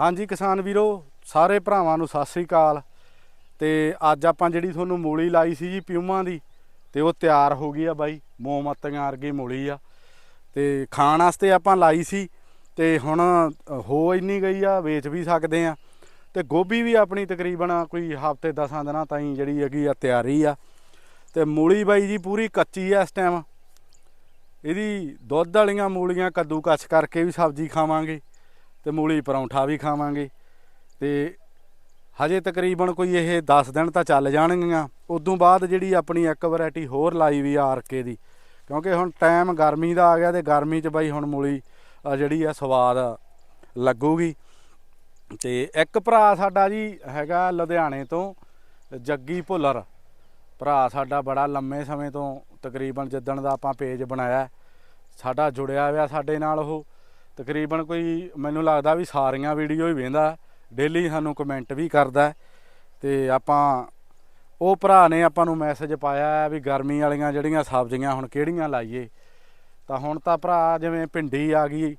ਹਾਂਜੀ ਕਿਸਾਨ ਵੀਰੋ, ਸਾਰੇ ਭਰਾਵਾਂ ਨੂੰ ਸਤਿ ਸ੍ਰੀ ਅਕਾਲ। ਤੇ ਅੱਜ ਆਪਾਂ ਜਿਹੜੀ ਤੁਹਾਨੂੰ ਮੂਲੀ ਲਾਈ ਸੀ ਜੀ ਪਿਊਮਾਂ ਦੀ, ਤੇ ਉਹ ਤਿਆਰ ਹੋ ਗਈ ਆ ਬਾਈ ਮੋਮਬੱਤੀਆਂ ਵਰਗੀ ਮੂਲੀ ਆ। ਤੇ ਖਾਣ ਵਾਸਤੇ ਆਪਾਂ ਲਾਈ ਸੀ, ਤੇ ਹੁਣ ਹੋ ਇੰਨੀ ਗਈ ਆ, ਵੇਚ ਵੀ ਸਕਦੇ ਆ। ਤੇ ਗੋਭੀ ਵੀ ਆਪਣੀ ਤਕਰੀਬਨ ਕੋਈ ਹਫ਼ਤੇ 10 ਦਿਨਾਂ ਤਾਈਂ ਜਿਹੜੀ ਹੈਗੀ ਆ, ਤਿਆਰੀ ਆ। ਤੇ ਮੂਲੀ ਬਾਈ ਜੀ ਪੂਰੀ ਕੱਚੀ ਆ ਇਸ ਟਾਈਮ ਇਹਦੀ ਦੁੱਧ ਵਾਲੀਆਂ ਮੂਲੀਆਂ ਕੱਦੂ ਕੱਚ ਕਰਕੇ ਵੀ ਸਬਜ਼ੀ ਖਾਵਾਂਗੇ। ਤੇ ਮੂਲੀ ਪਰੌਂਠਾ ਵੀ ਖਾਵਾਂਗੇ। ਤੇ ਹਜੇ ਤਕਰੀਬਨ ਕੋਈ ਇਹ 10 ਦਿਨ ਤਾਂ ਚੱਲ ਜਾਣਗੀਆਂ। ਉਦੋਂ ਬਾਅਦ ਜਿਹੜੀ ਆਪਣੀ ਇੱਕ ਵੈਰਾਈਟੀ ਹੋਰ ਲਾਈ ਵੀ ਆ ਆਰਕੇ ਦੀ। ਕਿਉਂਕਿ ਹੁਣ ਟਾਈਮ ਗਰਮੀ ਦਾ ਆ ਗਿਆ ਤੇ ਗਰਮੀ 'ਚ ਬਾਈ ਹੁਣ ਮੂਲੀ ਜਿਹੜੀ ਆ ਸਵਾਦ ਲੱਗੂਗੀ। ਤੇ ਇੱਕ ਭਰਾ ਸਾਡਾ ਜੀ ਹੈਗਾ ਲੁਧਿਆਣੇ ਤੋਂ, ਜੱਗੀ ਭੁੱਲਰ। ਭਰਾ ਸਾਡਾ ਬੜਾ ਲੰਮੇ ਸਮੇਂ ਤੋਂ ਤਕਰੀਬਨ ਜਿੱਦਣ ਦਾ ਆਪਾਂ ਪੇਜ ਬਣਾਇਆ, ਸਾਡਾ ਜੁੜਿਆ ਹੋਇਆ ਸਾਡੇ ਨਾਲ ਉਹ। ਤਕਰੀਬਨ ਕੋਈ ਮੈਨੂੰ ਲੱਗਦਾ ਵੀ ਸਾਰੀਆਂ ਵੀਡੀਓ ਹੀ ਵੇਂਦਾ ਡੇਲੀ ਸਾਨੂੰ ਕਮੈਂਟ ਵੀ ਕਰਦਾ ਹੈ। ਤੇ ਆਪਾਂ, ਉਹ ਭਰਾ ਨੇ ਆਪਾਂ ਨੂੰ ਮੈਸੇਜ ਪਾਇਆ ਵੀ ਗਰਮੀ ਵਾਲੀਆਂ ਜਿਹੜੀਆਂ ਸਬਜ਼ੀਆਂ ਹੁਣ ਕਿਹੜੀਆਂ ਲਾਈਏ। ਤਾਂ ਹੁਣ ਤਾਂ ਭਰਾ ਜਿਵੇਂ ਭਿੰਡੀ ਆ ਗਈ,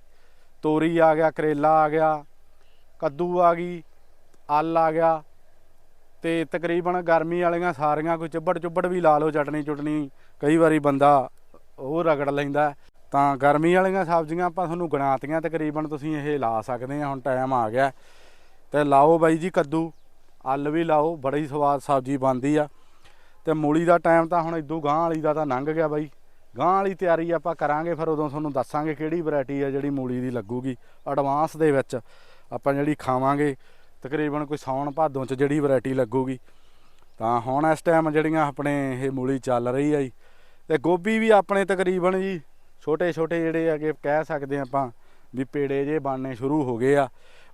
ਤੋਰੀ ਆ ਗਿਆ, ਕਰੇਲਾ ਆ ਗਿਆ, ਕੱਦੂ ਆ ਗਈ ਆਲ ਆ ਗਿਆ। ਤੇ ਤਕਰੀਬਨ ਗਰਮੀ ਵਾਲੀਆਂ ਸਾਰੀਆਂ ਕੋਈ ਚੁੱਬੜ ਚੁੱਬੜ ਵੀ ਲਾ ਲਓ ਚਟਣੀ ਚੁਟਣੀ ਕਈ ਵਾਰੀ ਬੰਦਾ ਉਹ ਰਗੜ ਲੈਂਦਾ। ਤਾਂ ਗਰਮੀ ਵਾਲੀਆਂ ਸਬਜ਼ੀਆਂ ਆਪਾਂ ਤੁਹਾਨੂੰ ਗਣਾਤੀਆਂ ਤਕਰੀਬਨ ਤੁਸੀਂ ਇਹ ਲਾ ਸਕਦੇ ਆ ਹੁਣ ਟਾਈਮ ਆ ਗਿਆ। ਤੇ ਲਾਓ ਬਾਈ ਜੀ ਕੱਦੂ, ਅੱਲ ਵੀ ਲਾਓ, ਬੜੀ ਸਵਾਦ ਸਬਜ਼ੀ ਬਣਦੀ ਆ। ਤੇ ਮੂਲੀ ਦਾ ਟਾਈਮ ਤਾਂ ਹੁਣ ਇਦੋਂ ਗਾਂ ਵਾਲੀ ਦਾ ਤਾਂ ਲੰਘ ਗਿਆ ਬਾਈ। ਗਾਂ ਵਾਲੀ ਤਿਆਰੀ ਆਪਾਂ ਕਰਾਂਗੇ, ਫਿਰ ਉਦੋਂ ਤੁਹਾਨੂੰ ਦੱਸਾਂਗੇ ਕਿਹੜੀ ਵੈਰਾਈਟੀ ਆ ਜਿਹੜੀ ਮੂਲੀ ਦੀ ਲੱਗੂਗੀ ਐਡਵਾਂਸ ਦੇ ਵਿੱਚ। ਆਪਾਂ ਜਿਹੜੀ ਖਾਵਾਂਗੇ, ਤਕਰੀਬਨ ਕੋਈ ਸਾਉਣ ਭਾਦੋਂ ਚ ਜਿਹੜੀ ਵੈਰਾਈਟੀ ਲੱਗੂਗੀ। ਤਾਂ ਹੁਣ ਇਸ ਟਾਈਮ ਜਿਹੜੀਆਂ ਆਪਣੇ ਇਹ ਮੂਲੀ ਚੱਲ ਰਹੀ ਆ ਜੀ। ਤੇ ਗੋਭੀ ਵੀ ਆਪਣੇ ਤਕਰੀਬਨ ਜੀ ਛੋਟੇ ਛੋਟੇ ਜਿਹੜੇ ਹੈਗੇ ਕਹਿ ਸਕਦੇ ਹਾਂ ਆਪਾਂ ਵੀ ਪੇੜੇ ਜੇ ਬਣਨੇ ਸ਼ੁਰੂ ਹੋ ਗਏ ਆ।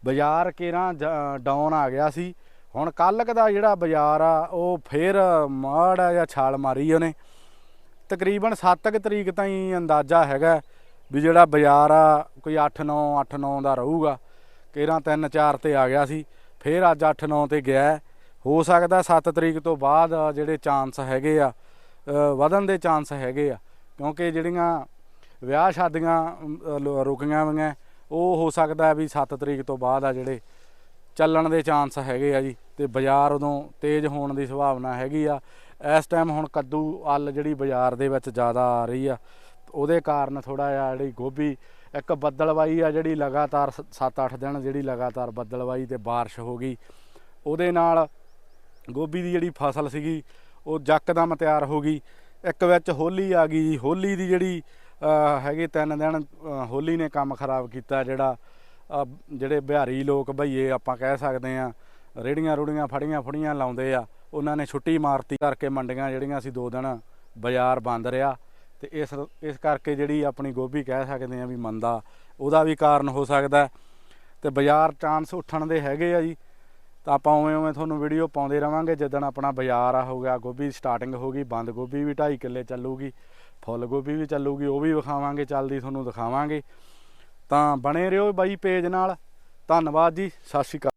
ਬਾਜ਼ਾਰ ਕੇਰਾਂ ਡਾਊਨ ਆ ਗਿਆ ਸੀ। ਹੁਣ ਕੱਲ੍ਹ ਦਾ ਜਿਹੜਾ ਬਾਜ਼ਾਰ ਆ, ਉਹ ਫੇਰ ਮਾੜਾ ਜਾਂ ਛਾਲ ਮਾਰੀ ਉਹਨੇ। ਤਕਰੀਬਨ 7 ਕੁ ਤਰੀਕ ਤਾਈਂ ਅੰਦਾਜ਼ਾ ਹੈਗਾ ਵੀ ਜਿਹੜਾ ਬਾਜ਼ਾਰ ਆ, ਕੋਈ 8-9 8-9 ਦਾ ਰਹੂਗਾ। ਕੇਰਾਂ 3-4 ਤੇ ਆ ਗਿਆ ਸੀ। ਫੇਰ ਅੱਜ 8-9 ਤੇ ਗਿਆ। ਹੋ ਸਕਦਾ 7 ਤਰੀਕ ਤੋਂ ਬਾਅਦ ਜਿਹੜੇ ਚਾਂਸ ਹੈਗੇ ਆ ਵਧਣ ਦੇ ਚਾਂਸ ਹੈਗੇ ਆ। ਕਿਉਂਕਿ ਜਿਹੜੀਆਂ ਵਿਆਹ ਸ਼ਾਦੀਆਂ ਅਮ, ਰੁਕੀਆਂ ਹੋਈਆਂ। ਉਹ ਹੋ ਸਕਦਾ ਵੀ 7 ਤਰੀਕ ਤੋਂ ਬਾਅਦ ਆ ਜਿਹੜੇ ਚੱਲਣ ਦੇ ਚਾਂਸ ਹੈਗੇ ਆ ਜੀ ਤੇ ਬਾਜ਼ਾਰ ਉਦੋਂ ਤੇਜ਼ ਹੋਣ ਦੀ ਸੰਭਾਵਨਾ ਹੈਗੀ ਆ। ਇਸ ਟਾਈਮ ਹੁਣ ਕੱਦੂ ਅੱਲ ਜਿਹੜੀ ਬਾਜ਼ਾਰ ਦੇ ਵਿੱਚ ਜ਼ਿਆਦਾ ਆ ਰਹੀ ਆ। ਉਹਦੇ ਕਾਰਨ ਥੋੜਾ ਜਿਹਾ ਜਿਹੜੀ ਗੋਭੀ ਇੱਕ ਬੱਦਲਵਾਈ ਆ ਜਿਹੜੀ ਲਗਾਤਾਰ 7-8 ਦਿਨ ਜਿਹੜੀ ਲਗਾਤਾਰ ਬੱਦਲਵਾਈ ਤੇ ਬਾਰਿਸ਼ ਹੋ ਗਈ। ਉਹਦੇ ਨਾਲ ਗੋਭੀ ਦੀ ਜਿਹੜੀ ਫਸਲ ਸੀਗੀ ਉਹ ਜੱਕਦਮ ਤਿਆਰ ਹੋ ਗਈ। ਇੱਕ ਵਿੱਚ ਹੋਲੀ ਆ ਗਈ ਜੀ। ਹੋਲੀ ਦੀ ਜਿਹੜੀ ਹੈਗੇ ਤਿੰਨ ਦਿਨ ਹੋਲੀ ਨੇ ਕੰਮ ਖਰਾਬ ਕੀਤਾ ਜਿਹੜਾ ਜਿਹੜੇ ਬਿਹਾਰੀ ਲੋਕ ਭਈਏ ਆਪਾਂ ਕਹਿ ਸਕਦੇ ਆ ਰੇੜੀਆਂ ਰੁੜੀਆਂ ਫੜੀਆਂ ਫੜੀਆਂ ਲਾਉਂਦੇ ਆ, ਉਹਨਾਂ ਨੇ ਛੁੱਟੀ ਮਾਰਤੀ ਕਰਕੇ ਮੰਡੀਆਂ ਜਿਹੜੀਆਂ ਸੀ ਦੋ ਦਿਨ ਬਾਜ਼ਾਰ ਬੰਦ ਰਿਹਾ ਤੇ ਇਸ ਇਸ ਕਰਕੇ ਜਿਹੜੀ ਆਪਣੀ ਗੋਭੀ ਕਹਿ ਸਕਦੇ ਆ ਵੀ ਮੰਦਾ, ਉਹਦਾ ਵੀ ਕਾਰਨ ਹੋ ਸਕਦਾ ਹੈ। ਤੇ ਬਾਜ਼ਾਰ ਚਾਂਸ ਉੱਠਣ ਦੇ ਹੈਗੇ ਆ ਜੀ, ਤਾਂ ਆਪਾਂ ਉਵੇਂ ਉਵੇਂ ਤੁਹਾਨੂੰ ਵੀਡੀਓ ਪਾਉਂਦੇ ਰਵਾਂਗੇ, ਜਿੱਦਣ ਆਪਣਾ ਬਾਜ਼ਾਰ ਆ ਹੋ ਗਿਆ, ਗੋਭੀ ਸਟਾਰਟਿੰਗ ਹੋ ਗਈ, ਬੰਦ ਗੋਭੀ ਵੀ 2.5 ਕਿੱਲੇ ਚੱਲੂਗੀ ਫੁੱਲ ਗੋਭੀ ਵੀ ਚੱਲੂਗੀ, ਉਹ ਵੀ ਵਿਖਾਵਾਂਗੇ, ਚੱਲਦੀ ਤੁਹਾਨੂੰ ਦਿਖਾਵਾਂਗੇ। ਤਾਂ ਬਣੇ ਰਹੋ ਬਾਈ ਪੇਜ ਨਾਲ। ਧੰਨਵਾਦ ਜੀ, ਸਤਿ ਸ਼੍ਰੀ ਅਕਾਲ।